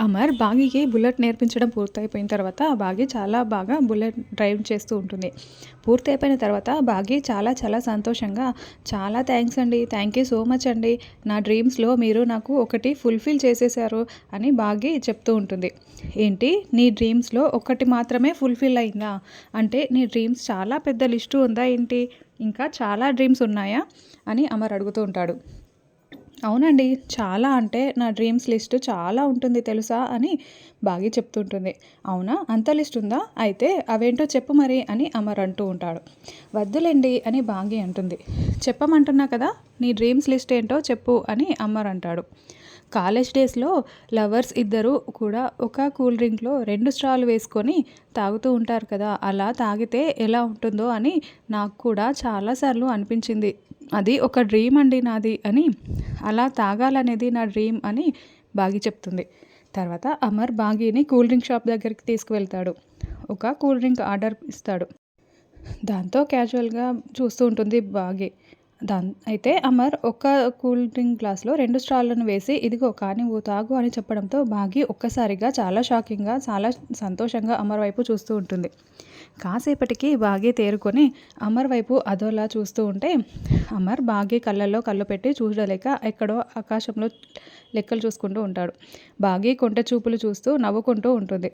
Amar బాగీకి bullet నేర్పించడం పూర్తయిపోయిన తర్వాత బాగీ చాలా బాగా బుల్లెట్ డ్రైవ్ చేస్తూ ఉంటుంది. పూర్తయిపోయిన తర్వాత బాగీ చాలా చాలా సంతోషంగా చాలా థ్యాంక్స్ అండి థ్యాంక్ యూ సో మచ్ అండి నా డ్రీమ్స్లో మీరు నాకు ఒకటి ఫుల్ఫిల్ చేసేసారు అని బాగీ చెప్తూ ఉంటుంది. ఏంటి నీ డ్రీమ్స్లో ఒకటి మాత్రమే ఫుల్ఫిల్ అయిందా? అంటే నీ డ్రీమ్స్ చాలా పెద్ద లిస్టు ఉందా ఏంటి? ఇంకా చాలా డ్రీమ్స్ ఉన్నాయా? అని అమర్ అడుగుతూ ఉంటాడు. అవునండి. చాలా అంటే నా డ్రీమ్స్ లిస్ట్ చాలా ఉంటుంది తెలుసా అని బాగి చెప్తుంటుంది. అవునా? అంత లిస్ట్ ఉందా? అయితే అవేంటో చెప్పు మరి అని అమర్ అంటూ ఉంటాడు. వద్దులేండి అని బాగి అంటుంది. చెప్పమంటున్నా కదా? నీ డ్రీమ్స్ లిస్ట్ ఏంటో చెప్పు అని అమర్ అంటాడు. కాలేజ్ డేస్లో లవర్స్ ఇద్దరు కూడా ఒక కూల్ డ్రింక్లో రెండు స్ట్రాలు వేసుకొని తాగుతూ ఉంటారు కదా? అలా తాగితే ఎలా ఉంటుందో అని నాకు కూడా చాలాసార్లు అనిపించింది. అది ఒక డ్రీమ్ అండి నాది అని అలా తాగాలనేది నా డ్రీమ్ అని బాగి చెప్తుంది. తర్వాత అమర్ బాగీని కూల్ డ్రింక్ షాప్ దగ్గరికి తీసుకువెళ్తాడు. ఒక కూల్ డ్రింక్ ఆర్డర్ ఇస్తాడు. దాంతో క్యాజువల్గా చూస్తూ ఉంటుంది బాగి. దాన్ అయితే అమర్ ఒక కూల్ డ్రింక్ గ్లాస్లో రెండు స్ట్రాలను వేసి ఇదిగో కానీ ఓ తాగు అని చెప్పడంతో బాగి ఒక్కసారిగా చాలా షాకింగ్గా చాలా సంతోషంగా అమర్ వైపు చూస్తూ ఉంటుంది. కాసేపటికి బాగి తేరుకొని అమర్ వైపు అదోలా చూస్తూ ఉంటే అమర్ బాగి కళ్ళల్లో కళ్ళు పెట్టి చూడలేక ఎక్కడో ఆకాశంలో లెక్కలు చూసుకుంటూ ఉంటాడు. బాగి కొంట చూపులు చూస్తూ నవ్వుకుంటూ ఉంటుంది.